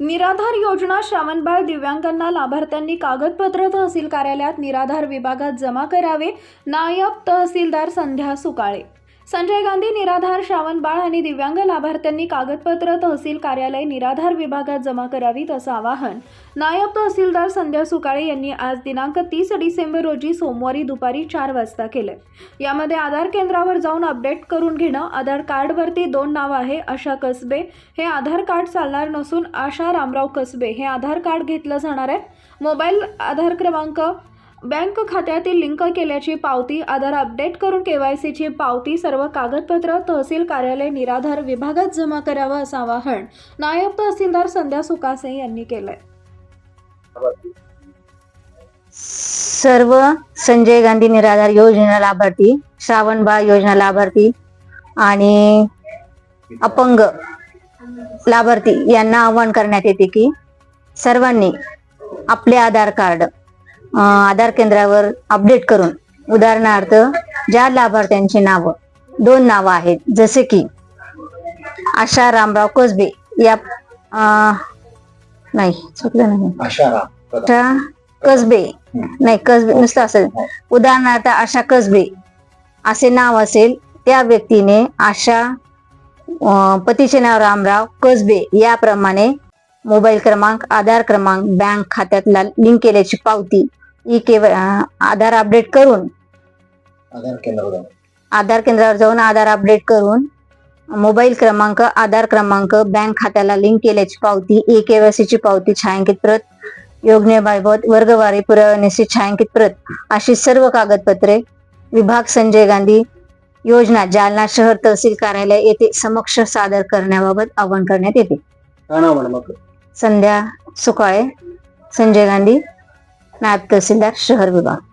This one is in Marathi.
निराधार योजना श्रावणबाळ दिव्यांगांना लाभार्थ्यांनी कागदपत्र तहसील कार्यालयात निराधार विभागात जमा करावे. नायब तहसीलदार संध्या सुकाळे. संजय गांधी निराधार श्रावणबाळ आणि दिव्यांग लाभार्थ्यांनी कागदपत्र तहसील कार्यालय निराधार विभागात जमा करावीत असं आवाहन. नायब तहसीलदार संध्या सुकाळे यांनी आज दिनांक तीस डिसेंबर रोजी सोमवारी दुपारी चार वाजता केले यामध्ये आधार केंद्रावर जाऊन अपडेट करून घेणं आधार कार्डवरती दोन नाव आहे आशा कसबे हे आधार कार्ड चालणार नसून आशा रामराव कसबे हे आधार कार्ड घेतलं जाणार आहे. मोबाईल आधार क्रमांक बँक खात्यातील लिंक केल्याची पावती आधार अपडेट करून केवायसीची पावती सर्व कागदपत्र तहसील कार्यालय निराधार विभागात जमा करावं असं आवाहन नायब तहसीलदार संध्या सुकासे यांनी केलंय. सर्व संजय गांधी निराधार योजना लाभार्थी श्रावण बाळ योजना लाभार्थी आणि अपंग लाभार्थी यांना आवाहन करण्यात येते की सर्वांनी आपले आधार कार्ड आधार केंद्रावर अपडेट करून उदाहरणार्थ ज्या लाभार्थ्यांची नावं दोन नावं आहेत जसे की आशा रामराव कसबे या नाही चुकलं नाही. कसबे नाही कसबे नुसतं असेल. उदाहरणार्थ आशा कसबे असे नाव असेल त्या व्यक्तीने आशा पतीचे नाव रामराव कसबे याप्रमाणे मोबाईल क्रमांक आधार क्रमांक बँक खात्यातला लिंक केल्याची पावती ई के आधार अपडेट करून. आधार केंद्रावर जाऊन. आधार केंद्रावर जाऊन आधार अपडेट करून मोबाईल क्रमांक आधार क्रमांक बँक खात्याला लिंक केल्याची पावती ई केवायसीची पावती छायांकित प्रत योजनेबाबत वर्गवारी पुरवण्याची छायांकित प्रत अशी सर्व कागदपत्रे विभाग संजय गांधी योजना जालना शहर तहसील कार्यालय येथे समक्ष सादर करण्याबाबत आवाहन करण्यात येते. संध्या सुकाळे संजय गांधी. नायब तहसीलदार शहर विभाग.